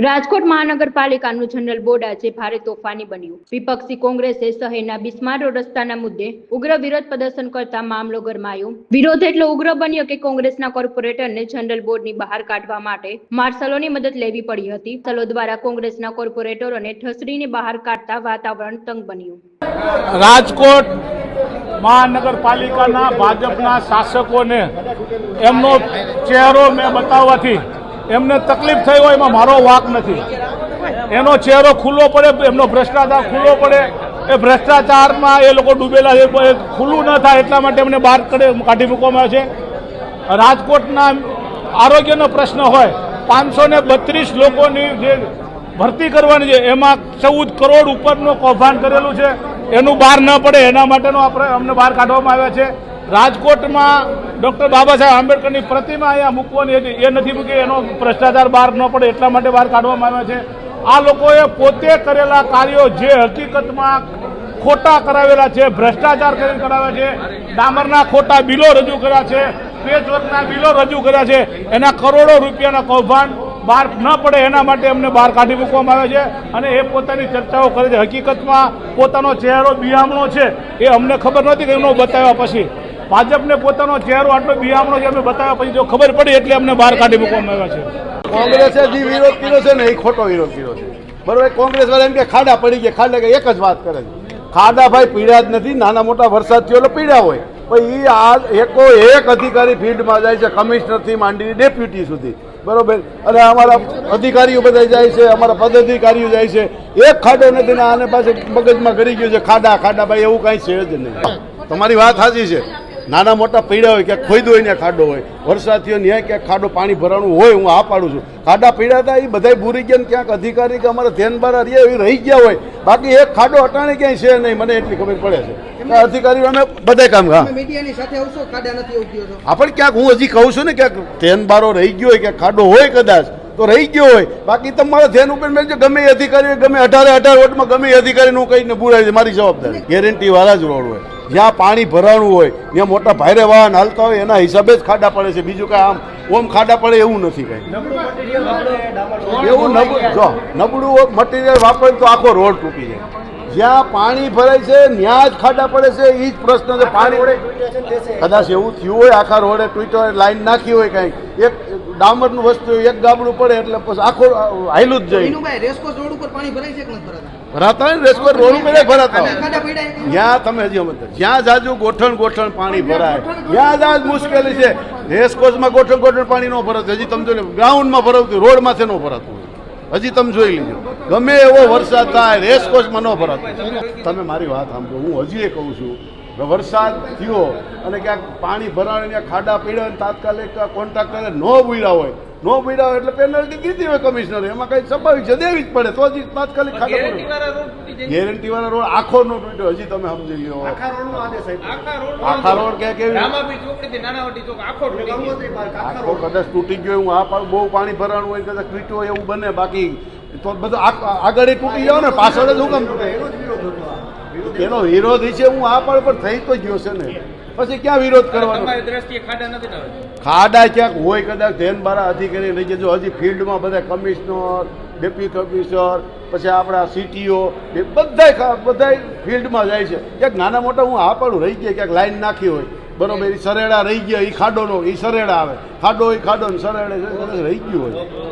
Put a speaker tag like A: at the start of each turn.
A: Rajkot મહાનગરપાલિકાનું general board આજે ભારે તોફાની બન્યું. વિપક્ષી કોંગ્રેસે શહેરના બિસ્મારો રસ્તાના મુદ્દે ઉગ્ર વિરોધ પ્રદર્શન કરતા મામલો ગરમાયો. વિરોધ એટલો ઉગ્ર બન્યો કે કોંગ્રેસના કોર્પોરેટરને જનરલ બોર્ડની બહાર કાઢવા માટે માર્શલોની મદદ લેવી પડી હતી. સલો દ્વારા કોંગ્રેસના કોર્પોરેટરોને ઠસરીને બહાર કાઢતા વાતાવરણ તંગ બન્યું.
B: રાજકોટ મહાનગરપાલિકાના ભાજપના શાસકોને એમનો ચહેરો મેં બતાવવાથી એમને તકલીફ થઈ હોય એમાં મારો વાક નથી. એનો ચહેરો ખુલ્લો પડે, એમનો ભ્રષ્ટાચાર ખુલ્લો પડે. એ ભ્રષ્ટાચારમાં એ લોકો ડૂબેલા છે ખુલ્લું ન થાય એટલા માટે એમને બહાર કાઢી મૂકવામાં આવે છે. રાજકોટના આરોગ્યનો પ્રશ્ન હોય, પાંચસો ને બત્રીસ લોકોની જે ભરતી કરવાની છે, એમાં ચૌદ કરોડ ઉપરનું કૌભાંડ કરેલું છે. એનું બહાર ન પડે, એના માટેનો આપણે અમને બહાર કાઢવામાં આવ્યા છે. રાજકોટમાં ડૉક્ટર બાબા સાહેબ આંબેડકરની પ્રતિમા અહીંયા મૂકવાની હતી. એ નથી મૂકી, એનો ભ્રષ્ટાચાર બહાર ન પડે એટલા માટે બહાર કાઢવામાં આવ્યા છે. આ લોકોએ પોતે કરેલા કાર્યો જે હકીકતમાં ખોટા કરાવેલા છે, ભ્રષ્ટાચાર કરી કરાવ્યા છે, ડામરના ખોટા બિલો રજૂ કર્યા છે, પેચવર્કના બિલો રજૂ કર્યા છે. એના કરોડો રૂપિયાના કૌભાંડ બહાર ન પડે એના માટે અમને બહાર કાઢી મૂકવામાં આવે છે. અને એ પોતાની ચર્ચાઓ કરે છે. હકીકતમાં પોતાનો ચહેરો બિહામણો છે. એ અમને ખબર નથી કે એમનો બતાવ્યા પછી. ભાજપને પોતાનો ચહેરો આટલો બિહામણો છે અમે બતાવ્યા પછી જો ખબર પડી એટલે અમને બહાર કાઢી મૂકવામાં આવ્યા છે.
C: કોંગ્રેસે જે વિરોધ કર્યો છે ને એ ખોટો વિરોધ કર્યો છે. બરોબર કોંગ્રેસ વાળા એમ કે ખાડા પડી ગયા, ખાડા એક જ વાત કરે છે. ખાડા ભાઈ પીડ્યા જ નથી, નાના મોટા વરસાદ થયો એટલે પીડ્યા હોય. પણ એ આ એકો એક અધિકારી ફિલ્ડમાં જાય છે, કમિશનરથી માંડીને ડેપ્યુટી સુધી. બરોબર? અને અમારા અધિકારીઓ બધા જાય છે, અમારા પદાધિકારીઓ જાય છે. એક ખાડો નથી ને આને પાસે મગજમાં કરી ગયું છે, ખાડા ખાડા, ભાઈ એવું કાંઈ છે જ નહીં. તમારી વાત સાચી છે. નાના મોટા પીડા હોય ક્યાંક ખોઈ હોય ને ખાડો હોય. વરસાદ થયો ન્યાય ક્યાંક ખાડો પાણી ભરાણું હોય હું આ પાડું છું. ખાડા પીડા હતા એ બધા ભૂરી ગયા ને ક્યાંક અધિકારી કે અમારા ધ્યાન બાર રહે એ રહી ગયા હોય. બાકી એક ખાડો અટાણે ક્યાંય છે નહીં મને એટલી ખબર પડે છે. અધિકારીઓ અમે બધા કામ હા આપણે ક્યાંક હું હજી કહું છું ને ક્યાંક ધ્યાન બારો રહી ગયો હોય ક્યાંક ખાડો હોય કદાચ તો રહી ગયો હોય. બાકી તમારા ધ્યાન ઉપર મેં ગમે અધિકારી ગમે અઢારે અઢાર વોટમાં ગમે એ અધિકારીનું કહીને બુરાય છે મારી જવાબદારી. ગેરંટી વાળા જ રોડ હોય. જ્યાં પાણી ભરાણું હોય ત્યાં મોટા ભારે વાહન હાલતા હોય એના હિસાબે જ ખાડા પડે છે. બીજું કાંઈ આમ ઓમ ખાડા પડે એવું નથી કાંઈ. એવું નબળું જો નબળું મટીરિયલ વાપરે તો આખો રોડ તૂટી જાય. જ્યાં પાણી ભરાય છે ત્યાં જ ખાડા પડે છે એ જ પ્રશ્ન છે. પાણી કદાચ એવું થયું હોય આખા રોડે ટ્વિટર લાઈન નાખી હોય કાંઈક એક ડામરનું વસ્તુ એક ગાબડું પડે એટલે પછી આખો હાયલું જ જાય.
D: રેસકોર્સ રોડ ઉપર પાણી ભરાય છે ભરાતા?
C: હોય ને રેસકોર્સ રોડ ઉપર ભરાતા હોય? જ્યાં તમે હજી સમજતા જ્યાં જાજુ ગોઠણ ગોઠણ પાણી ભરાય. ત્યાં જાજ મુશ્કેલી છે રેસકોર્સમાં ગોઠણ ગોઠણ પાણી ન ભરાતું. હજી તમે જો ગ્રાઉન્ડમાં ભરાવતું રોડમાંથી માથે ન ભરાતું. હજી તમે જોઈ લીજો. ગમે એવો વરસાદ થાય રેસકોર્સમાં ન ભરાતું. તમે મારી વાત સાંભળો, હું હજી એ કહું છું વરસાદ થયો અને ક્યાંક પાણી ત્યાં ખાડા પીડ્યા અને તાત્કાલિક કોન્ટ્રાક્ટરે ન બોલ્યા હોય ન હોય એટલે પેનલ્ટી કીધી હોય કમિશનર એમાં કઈ સ્વાભાવિક છે? દેવી જ પડે. તો હજી તાત્કાલિક ખાડા ગેરંટી વાળા રોડ આખો નો તૂટ્યો. હજી તમે સમજી લો આખા રોડ કે કેવી આખો કદાચ તૂટી ગયો હું આ પણ બહુ પાણી ભરાણું હોય કદાચ તૂટ્યો હોય એવું બને. બાકી તો બધું આગળ તૂટી જાવ ને પાછળ જ હું કામ તૂટે એનો વિરોધ છે. હું આ પણ પણ થઈ તો ગયો છે ને. પછી ક્યાં વિરોધ કરવાનો? ખાડા ક્યાંક હોય કદાચ ધ્યાન બારા અધિકારી રહી જજો. હજી ફિલ્ડમાં બધા કમિશનર ડેપ્યુટી કમિશનર પછી આપણા સીટીઓ બધા બધા ફિલ્ડમાં જાય છે. ક્યાંક નાના મોટા હું આ પણ રહી ગયા ક્યાંક લાઈન નાખી હોય. બરોબર એ સરેડા રહી ગયા એ ખાડોનો એ સરેડા આવે. ખાડો એ ખાડો ને સરેડે રહી ગયું હોય.